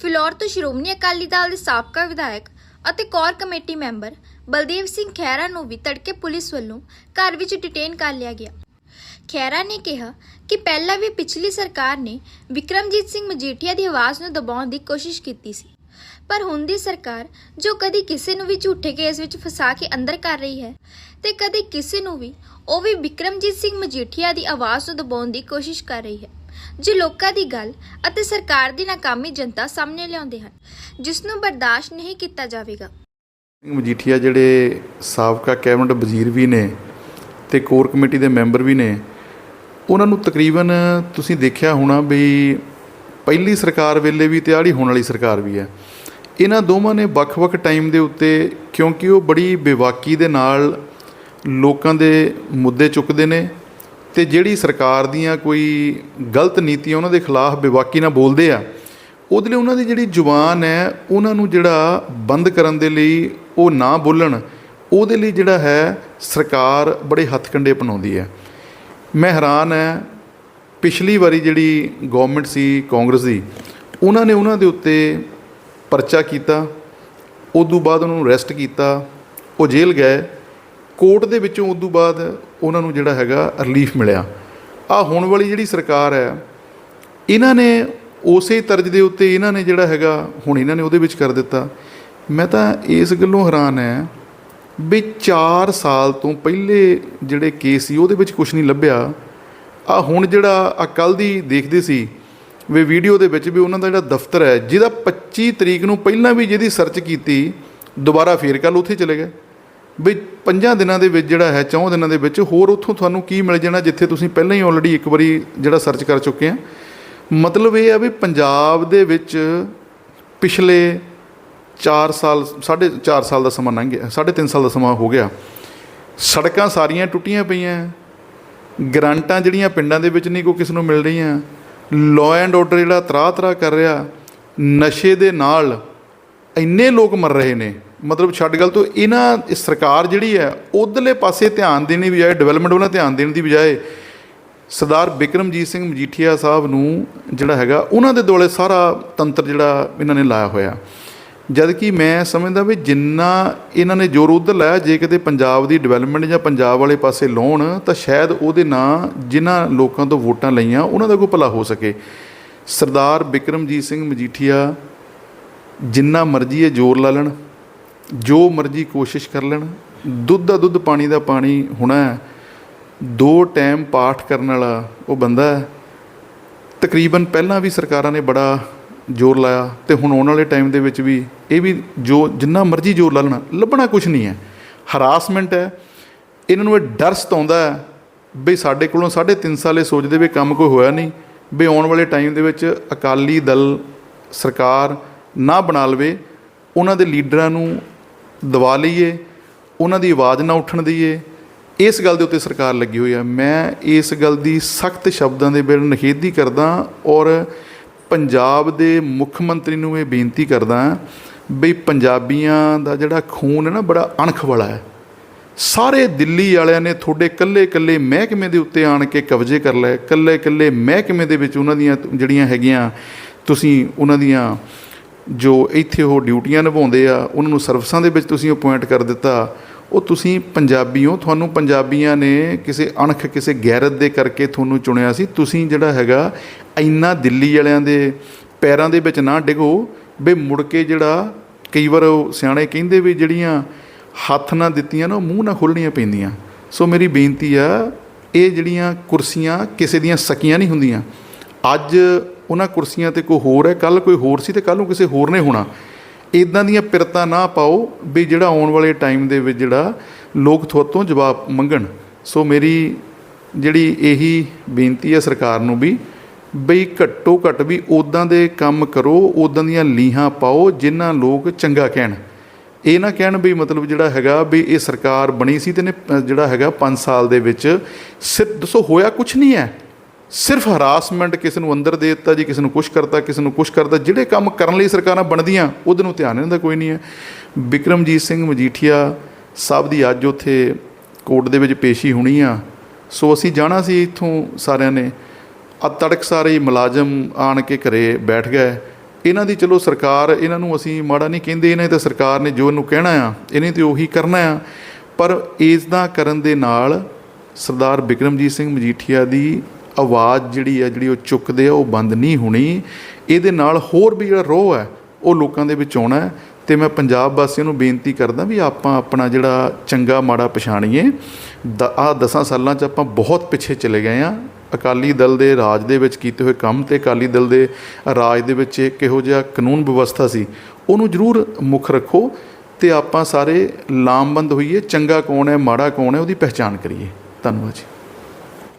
ਫਿਲੌਰ ਤੋਂ ਸ਼੍ਰੋਮਣੀ ਅਕਾਲੀ ਦਲ ਦੇ ਸਾਬਕਾ ਵਿਧਾਇਕ ਅਤੇ core committee member Baldev Singh Khaira ਨੂੰ ਵੀ ਤੜਕੇ ਪੁਲਿਸ ਵੱਲੋਂ ਘਰ ਵਿੱਚ ਡਿਟੇਨ ਕਰ ਲਿਆ ਗਿਆ। ਖਹਿਰਾ ਨੇ ਕਿਹਾ ਕਿ ਪਹਿਲਾਂ ਵੀ ਪਿਛਲੀ ਸਰਕਾਰ ਨੇ ਵਿਕਰਮਜੀਤ ਸਿੰਘ ਮਜੀਠੀਆ ਦੀ ਆਵਾਜ਼ ਨੂੰ ਦਬਾਉਣ ਦੀ ਕੋਸ਼ਿਸ਼ ਕੀਤੀ ਸੀ। ਪਰ ਹੁਣ ਦੀ ਸਰਕਾਰ ਜੋ ਕਦੀ ਕਿਸੇ ਨੂੰ ਵੀ ਝੂਠੇ ਕੇਸ ਵਿੱਚ ਫਸਾ ਕੇ ਅੰਦਰ ਕਰ ਰਹੀ ਹੈ ਤੇ ਕਦੇ ਕਿਸੇ ਨੂੰ ਵੀ, ਉਹ ਵੀ ਵਿਕਰਮਜੀਤ ਸਿੰਘ ਮਜੀਠੀਆ ਦੀ ਆਵਾਜ਼ ਨੂੰ ਦਬਾਉਣ ਦੀ ਕੋਸ਼ਿਸ਼ ਕਰ ਰਹੀ ਹੈ। ਜੋ ਲੋਕਾਂ ਦੀ ਗੱਲ ਅਤੇ ਸਰਕਾਰ ਦੀ ਨਾਕਾਮੀ ਜਨਤਾ ਸਾਹਮਣੇ ਲਿਆਉਂਦੇ ਹਨ, ਜਿਸ ਨੂੰ ਬਰਦਾਸ਼ਤ ਨਹੀਂ ਕੀਤਾ ਜਾਵੇਗਾ। ਸਿੰਘ ਮਜੀਠੀਆ ਜਿਹੜੇ ਸਾਬਕਾ ਕੈਬਨਿਟ ਵਜ਼ੀਰ ਵੀ ਨੇ ਤੇ ਕੋਰ ਕਮੇਟੀ ਦੇ ਮੈਂਬਰ ਵੀ ਨੇ, ਉਹਨਾਂ ਨੂੰ ਤਕਰੀਬਨ ਤੁਸੀਂ ਦੇਖਿਆ ਹੋਣਾ ਵੀ ਪਹਿਲੀ ਸਰਕਾਰ ਵੇਲੇ ਵੀ ਤੇ ਆੜੀ ਹੋਣ ਵਾਲੀ ਸਰਕਾਰ ਵੀ ਹੈ। ਇਹਨਾਂ ਦੋਵਾਂ ਨੇ ਵੱਖ-ਵੱਖ ਟਾਈਮ ਦੇ ਉੱਤੇ ਕਿਉਂਕਿ ਉਹ ਬੜੀ ਬੇਵਾਕੀ ਦੇ ਨਾਲ ਲੋਕਾਂ ਦੇ ਮੁੱਦੇ ਚੁੱਕਦੇ ਨੇ ਤੇ ਜਿਹੜੀ ਸਰਕਾਰ ਦੀਆਂ ਕੋਈ ਗਲਤ ਨੀਤੀਆਂ ਉਹਨਾਂ ਦੇ ਖਿਲਾਫ ਬੇਵਾਕੀ ਨਾਲ ਬੋਲਦੇ ਆ, ਉਹਦੇ ਲਈ ਉਹਨਾਂ ਦੀ ਜਿਹੜੀ ਜ਼ੁਬਾਨ ਹੈ, ਉਹਨਾਂ ਨੂੰ ਜਿਹੜਾ ਬੰਦ ਕਰਨ ਦੇ ਲਈ ਉਹ ਨਾ ਬੋਲਣ, ਉਹਦੇ ਲਈ ਜਿਹੜਾ ਹੈ, ਸਰਕਾਰ ਬੜੇ ਹੱਥਕੰਡੇ ਅਪਣਾਉਂਦੀ ਹੈ। ਮੈਂ ਹੈਰਾਨ ਹੈ, ਪਿਛਲੀ ਵਾਰੀ ਜਿਹੜੀ ਗਵਰਨਮੈਂਟ ਸੀ, ਕਾਂਗਰਸ ਦੀ, ਉਹਨਾਂ ਨੇ ਉਹਨਾਂ ਦੇ ਉੱਤੇ ਪਰਚਾ ਕੀਤਾ, ਉਦੋਂ ਬਾਅਦ ਉਹਨਾਂ ਨੂੰ ਅਰੈਸਟ ਕੀਤਾ, ਉਹ ਜੇਲ੍ਹ ਗਏ ਕੋਰਟ ਦੇ ਵਿੱਚੋਂ ਉਦੋਂ ਬਾਅਦ ਉਹਨਾਂ ਨੂੰ ਜਿਹੜਾ ਹੈਗਾ ਰਿਲੀਫ ਮਿਲਿਆ। ਆ ਹੁਣ ਵਾਲੀ ਜਿਹੜੀ ਸਰਕਾਰ ਹੈ, ਇਹਨਾਂ ਨੇ ਉਸੇ ਤਰਜ ਦੇ ਉੱਤੇ ਇਹਨਾਂ ਨੇ ਜਿਹੜਾ ਹੈਗਾ, ਹੁਣ ਇਹਨਾਂ ਨੇ ਉਹਦੇ ਵਿੱਚ ਕਰ ਦਿੱਤਾ। ਮੈਂ ਤਾਂ ਇਸ ਗੱਲੋਂ ਹੈਰਾਨ ਹੈ ਵੀ 4 ਸਾਲ ਤੋਂ ਪਹਿਲੇ ਜਿਹੜੇ ਕੇਸ ਸੀ, ਉਹਦੇ ਵਿੱਚ ਕੁਝ ਨਹੀਂ ਲੱਭਿਆ। ਆ ਹੁਣ ਜਿਹੜਾ, ਆ ਕੱਲ ਦੀ ਦੇਖਦੇ ਸੀ ਵੀ ਵੀਡੀਓ ਦੇ ਵਿੱਚ ਵੀ ਉਹਨਾਂ ਦਾ ਜਿਹੜਾ ਦਫ਼ਤਰ ਹੈ, ਜਿਹਦਾ 25 ਤਰੀਕ ਨੂੰ ਪਹਿਲਾਂ ਵੀ ਜਿਹਦੀ ਸਰਚ ਕੀਤੀ, ਦੁਬਾਰਾ ਫੇਰ ਕੱਲ ਉੱਥੇ ਚਲੇ ਗਏ। ਵੀ ਪੰਜਾਂ ਦਿਨਾਂ ਦੇ ਵਿੱਚ ਜਿਹੜਾ ਹੈ, ਚੌਂ ਦਿਨਾਂ ਦੇ ਵਿੱਚ ਹੋਰ ਉੱਥੋਂ ਤੁਹਾਨੂੰ ਕੀ ਮਿਲ ਜਾਣਾ ਜਿੱਥੇ ਤੁਸੀਂ ਪਹਿਲਾਂ ਹੀ ਆਲਰੇਡੀ ਇੱਕ ਵਾਰੀ ਜਿਹੜਾ ਸਰਚ ਕਰ ਚੁੱਕੇ ਆ? ਮਤਲਬ ਇਹ ਆ ਵੀ ਪੰਜਾਬ ਦੇ ਵਿੱਚ ਪਿਛਲੇ 4 ਸਾਲ, ਸਾਢੇ 4 ਸਾਲ ਦਾ ਸਮਾਂ ਲੰਘ ਗਿਆ, ਸਾਢੇ ਤਿੰਨ ਸਾਲ ਦਾ ਸਮਾਂ ਹੋ ਗਿਆ। ਸੜਕਾਂ ਸਾਰੀਆਂ ਟੁੱਟੀਆਂ ਪਈਆਂ, ਗ੍ਰਾਂਟਾਂ ਜਿਹੜੀਆਂ ਪਿੰਡਾਂ ਦੇ ਵਿੱਚ ਨਹੀਂ ਕੋਈ ਕਿਸ ਨੂੰ ਮਿਲ ਰਹੀਆਂ ਲਾਅ ਐਂਡ ਆਰਡਰ ਜਿਹੜਾ ਤਰਾ ਤਰਾ ਕਰ ਰਿਹਾ, ਨਸ਼ੇ ਦੇ ਨਾਲ ਇੰਨੇ ਲੋਕ ਮਰ ਰਹੇ ਨੇ। ਮਤਲਬ ਛੱਡ ਗੱਲ ਤੋਂ, ਇਹਨਾਂ ਸਰਕਾਰ ਜਿਹੜੀ ਹੈ, ਉਧਰਲੇ ਪਾਸੇ ਧਿਆਨ ਦੇਣ ਦੀ ਬਜਾਏ ਡਿਵੈਲਪਮੈਂਟ ਵੱਲ ਧਿਆਨ ਦੇਣ ਦੀ ਬਜਾਏ, ਸਰਦਾਰ ਬਿਕਰਮਜੀਤ ਸਿੰਘ ਮਜੀਠੀਆ ਸਾਹਿਬ ਨੂੰ ਜਿਹੜਾ ਹੈਗਾ, ਉਹਨਾਂ ਦੇ ਦੁਆਲੇ ਸਾਰਾ ਤੰਤਰ ਜਿਹੜਾ ਇਹਨਾਂ ਨੇ ਲਾਇਆ ਹੋਇਆ। ਜਦ ਕਿ ਮੈਂ ਸਮਝਦਾ ਵੀ ਜਿੰਨਾ ਇਹਨਾਂ ਨੇ ਜ਼ੋਰ ਉਧਰ ਲਾਇਆ, ਜੇ ਕਿਤੇ ਪੰਜਾਬ ਦੀ ਡਿਵੈਲਪਮੈਂਟ ਜਾਂ ਪੰਜਾਬ ਵਾਲੇ ਪਾਸੇ ਲਾਉਣ, ਤਾਂ ਸ਼ਾਇਦ ਉਹਦੇ ਨਾਂ ਜਿਨ੍ਹਾਂ ਲੋਕਾਂ ਤੋਂ ਵੋਟਾਂ ਲਈਆਂ, ਉਹਨਾਂ ਦਾ ਕੋਈ ਭਲਾ ਹੋ ਸਕੇ। ਸਰਦਾਰ ਬਿਕਰਮਜੀਤ ਸਿੰਘ ਮਜੀਠੀਆ, ਜਿੰਨਾ ਮਰਜ਼ੀ ਇਹ ਜ਼ੋਰ ਲਾ ਲੈਣ। ਜੋ ਮਰਜ਼ੀ ਕੋਸ਼ਿਸ਼ ਕਰ ਲੈਣ, ਦੁੱਧ ਦਾ ਦੁੱਧ, ਪਾਣੀ ਦਾ ਪਾਣੀ ਹੋਣਾ ਦੋ ਟਾਈਮ ਪਾਠ ਕਰਨ ਵਾਲਾ ਉਹ ਬੰਦਾ ਤਕਰੀਬਨ ਪਹਿਲਾਂ ਵੀ ਸਰਕਾਰਾਂ ਨੇ ਬੜਾ ਜ਼ੋਰ ਲਾਇਆ ਤੇ ਹੁਣ ਆਉਣ ਵਾਲੇ ਟਾਈਮ ਦੇ ਵਿੱਚ ਵੀ ਇਹ ਵੀ ਜੋ ਜਿੰਨਾ ਮਰਜ਼ੀ ਜ਼ੋਰ ਲਾ ਲੈਣਾ, ਲੱਭਣਾ ਕੁਝ ਨਹੀਂ ਹੈ। ਹਰਾਸਮੈਂਟ ਹੈ। ਇਹਨਾਂ ਨੂੰ ਇਹ ਡਰ ਸਤਾਉਂਦਾ ਹੈ ਵੀ ਸਾਡੇ ਕੋਲੋਂ ਸਾਢੇ ਤਿੰਨ ਸਾਲੇ ਸੋਚਦੇ ਵੀ ਕੰਮ ਕੋਈ ਹੋਇਆ ਨਹੀਂ, ਵੀ ਆਉਣ ਵਾਲੇ ਟਾਈਮ ਦੇ ਵਿੱਚ ਅਕਾਲੀ ਦਲ ਸਰਕਾਰ ਨਾ ਬਣਾ ਲਵੇ, ਉਹਨਾਂ ਦੇ ਲੀਡਰਾਂ ਨੂੰ ਦਵਾ ਲਈਏ, ਉਹਨਾਂ ਦੀ ਆਵਾਜ਼ ਨਾ ਉੱਠਣ ਦਈਏ। ਇਸ ਗੱਲ ਦੇ ਉੱਤੇ ਸਰਕਾਰ ਲੱਗੀ ਹੋਈ ਹੈ। ਮੈਂ ਇਸ ਗੱਲ ਦੀ ਸਖਤ ਸ਼ਬਦਾਂ ਦੇ ਵਿੱਚ ਨਿਖੇਧੀ ਕਰਦਾ ਔਰ ਪੰਜਾਬ ਦੇ ਮੁੱਖ ਮੰਤਰੀ ਨੂੰ ਇਹ ਬੇਨਤੀ ਕਰਦਾ ਵੀ ਪੰਜਾਬੀਆਂ ਦਾ ਜਿਹੜਾ ਖੂਨ ਹੈ ਨਾ, ਬੜਾ ਅਣਖ ਵਾਲਾ ਹੈ। ਸਾਰੇ ਦਿੱਲੀ ਵਾਲਿਆਂ ਨੇ ਤੁਹਾਡੇ ਕੱਲੇ ਕੱਲੇ ਮਹਿਕਮੇ ਦੇ ਉੱਤੇ ਆਣ ਕੇ ਕਬਜ਼ੇ ਕਰ ਲਏ। ਕੱਲੇ ਕੱਲੇ ਮਹਿਕਮੇ ਦੇ ਵਿੱਚ ਉਹਨਾਂ ਦੀਆਂ ਜਿਹੜੀਆਂ ਹੈਗੀਆਂ, ਤੁਸੀਂ ਉਹਨਾਂ ਦੀਆਂ ਜੋ ਇੱਥੇ ਉਹ ਡਿਊਟੀਆਂ ਨਿਭਾਉਂਦੇ ਆ, ਉਹਨਾਂ ਨੂੰ ਸਰਵਿਸਾਂ ਦੇ ਵਿੱਚ ਤੁਸੀਂ ਅਪਾਇੰਟ ਕਰ ਦਿੱਤਾ, ਉਹ ਤੁਸੀਂ ਪੰਜਾਬੀ ਹੋ ਤੁਹਾਨੂੰ ਪੰਜਾਬੀਆਂ ਨੇ ਕਿਸੇ ਅਣਖ, ਕਿਸੇ ਗੈਰਤ ਦੇ ਕਰਕੇ ਤੁਹਾਨੂੰ ਚੁਣਿਆ ਸੀ। ਤੁਸੀਂ ਜਿਹੜਾ ਹੈਗਾ, ਇੰਨਾ ਦਿੱਲੀ ਵਾਲਿਆਂ ਦੇ ਪੈਰਾਂ ਦੇ ਵਿੱਚ ਨਾ ਡਿਗੋ ਵੀ ਮੁੜ ਕੇ ਜਿਹੜਾ ਕਈ ਵਾਰ ਉਹ ਸਿਆਣੇ ਕਹਿੰਦੇ ਵੀ ਜਿਹੜੀਆਂ ਹੱਥ ਨਾ ਦਿੱਤੀਆਂ ਨਾ, ਉਹ ਮੂੰਹ ਨਾ ਖੋਲਣੀਆਂ ਪੈਂਦੀਆਂ। ਸੋ ਮੇਰੀ ਬੇਨਤੀ ਆ, ਇਹ ਜਿਹੜੀਆਂ ਕੁਰਸੀਆਂ ਕਿਸੇ ਦੀਆਂ ਸਕੀਆਂ ਨਹੀਂ ਹੁੰਦੀਆਂ, ਅੱਜ ਉਹਨਾਂ ਕੁਰਸੀਆਂ ਤੇ ਕੋਈ ਹੋਰ ਹੈ? ਕੱਲ ਕੋਈ ਹੋਰ ਸੀ ਤੇ ਕੱਲ ਨੂੰ ਕਿਸੇ ਹੋਰ ਨੇ ਹੋਣਾ? ਇਦਾਂ ਦੀਆਂ ਪਿਰਤਾਂ ਨਾ ਪਾਓ ਵੀ ਜਿਹੜਾ ਆਉਣ ਵਾਲੇ ਟਾਈਮ ਦੇ ਵਿੱਚ ਜਿਹੜਾ ਲੋਕ ਤੋਂ ਜਵਾਬ ਮੰਗਣ। ਸੋ ਮੇਰੀ ਜਿਹੜੀ ਇਹੀ ਬੇਨਤੀ ਹੈ ਸਰਕਾਰ ਨੂੰ ਵੀ, ਬਈ ਘੱਟੋ ਘੱਟ ਵੀ ਉਦਾਂ ਦੇ ਕੰਮ ਕਰੋ ਉਦਾਂ ਦੀਆਂ ਲੀਹਾਂ ਪਾਓ ਜਿਨ੍ਹਾਂ ਲੋਕ ਚੰਗਾ ਕਹਿਣ। ਇਹ ਨਾ ਕਹਿਣ ਵੀ ਮਤਲਬ ਜਿਹੜਾ ਹੈਗਾ ਵੀ ਇਹ ਸਰਕਾਰ ਬਣੀ ਸੀ ਤੇ ਨੇ ਜਿਹੜਾ ਹੈਗਾ 5 ਸਾਲ ਦੇ ਵਿੱਚ ਸਿਰ ਦੱਸੋ ਹੋਇਆ ਕੁਝ ਨਹੀਂ ਹੈ। ਸਿਰਫ ਹਰਾਸਮੈਂਟ ਕਿਸੇ ਨੂੰ ਅੰਦਰ ਦੇ ਦਿੱਤਾ ਜੀ, ਕਿਸੇ ਨੂੰ ਕੁਛ ਕਰਤਾ, ਕਿਸੇ ਨੂੰ ਕੁਛ ਕਰਤਾ, ਜਿਹੜੇ ਕੰਮ ਕਰਨ ਲਈ ਸਰਕਾਰਾਂ ਬਣਦੀਆਂ, ਉਹਦੇ ਨੂੰ ਧਿਆਨ ਇਹਨਾਂ ਦਾ ਕੋਈ ਨਹੀਂ ਹੈ। ਵਿਕਰਮਜੀਤ ਸਿੰਘ ਮਜੀਠੀਆ ਸਾਹਿਬ ਦੀ ਅੱਜ ਉੱਥੇ ਕੋਰਟ ਦੇ ਵਿੱਚ ਪੇਸ਼ੀ ਹੋਣੀ ਆ। ਸੋ ਅਸੀਂ ਜਾਣਾ ਸੀ ਇੱਥੋਂ ਸਾਰਿਆਂ ਨੇ। ਆ ਤੜਕ ਸਾਰੇ ਮੁਲਾਜ਼ਮ ਆਣ ਕੇ ਘਰੇ ਬੈਠ ਗਏ। ਇਹਨਾਂ ਦੀ ਚਲੋ ਸਰਕਾਰ, ਇਹਨਾਂ ਨੂੰ ਅਸੀਂ ਮਾੜਾ ਨਹੀਂ ਕਹਿੰਦੇ, ਇਹਨਾਂ ਦੀ ਤਾਂ ਸਰਕਾਰ ਨੇ ਜੋ ਇਹਨੂੰ ਕਹਿਣਾ ਆ, ਇਹਨੇ ਤੇ ਉਹੀ ਕਰਨਾ ਆ। ਪਰ ਇਸ ਦਾ ਕਰਨ ਦੇ ਨਾਲ ਸਰਦਾਰ ਬਿਕਰਮਜੀਤ ਸਿੰਘ ਮਜੀਠੀਆ ਦੀ ਆਵਾਜ਼ ਜਿਹੜੀ ਆ, ਜਿਹੜੀ ਉਹ ਚੁੱਕਦੇ ਆ, ਉਹ ਬੰਦ ਨਹੀਂ ਹੋਣੀ। ਇਹਦੇ ਨਾਲ ਹੋਰ ਵੀ ਜਿਹੜਾ ਰੋਹ ਹੈ, ਉਹ ਲੋਕਾਂ ਦੇ ਵਿੱਚ ਆਉਣਾ ਹੈ। ਤੇ ਮੈਂ ਪੰਜਾਬ ਵਾਸੀਆਂ ਨੂੰ ਬੇਨਤੀ ਕਰਦਾ ਵੀ ਆਪਾਂ ਆਪਣਾ ਜਿਹੜਾ ਚੰਗਾ ਮਾੜਾ ਪਛਾਣੀਏ। ਆ ਦਸਾਂ ਸਾਲਾਂ 'ਚ ਆਪਾਂ ਬਹੁਤ ਪਿੱਛੇ ਚਲੇ ਗਏ ਆ ਅਕਾਲੀ ਦਲ ਦੇ ਰਾਜ ਦੇ ਵਿੱਚ ਕੀਤੇ ਹੋਏ ਕੰਮ ਤੇ ਅਕਾਲੀ ਦਲ ਦੇ ਰਾਜ ਦੇ ਵਿੱਚ ਕਿਹੋ ਜਿਹਾ ਕਾਨੂੰਨ ਵਿਵਸਥਾ ਸੀ, ਉਹਨੂੰ ਜ਼ਰੂਰ ਮੁੱਖ ਰੱਖੋ ਤੇ ਆਪਾਂ ਸਾਰੇ ਲਾਮਬੰਦ ਹੋਈਏ। ਚੰਗਾ ਕੌਣ ਹੈ, ਮਾੜਾ ਕੌਣ ਹੈ, ਉਹਦੀ ਪਹਿਚਾਣ ਕਰੀਏ। ਧੰਨਵਾਦ ਜੀ।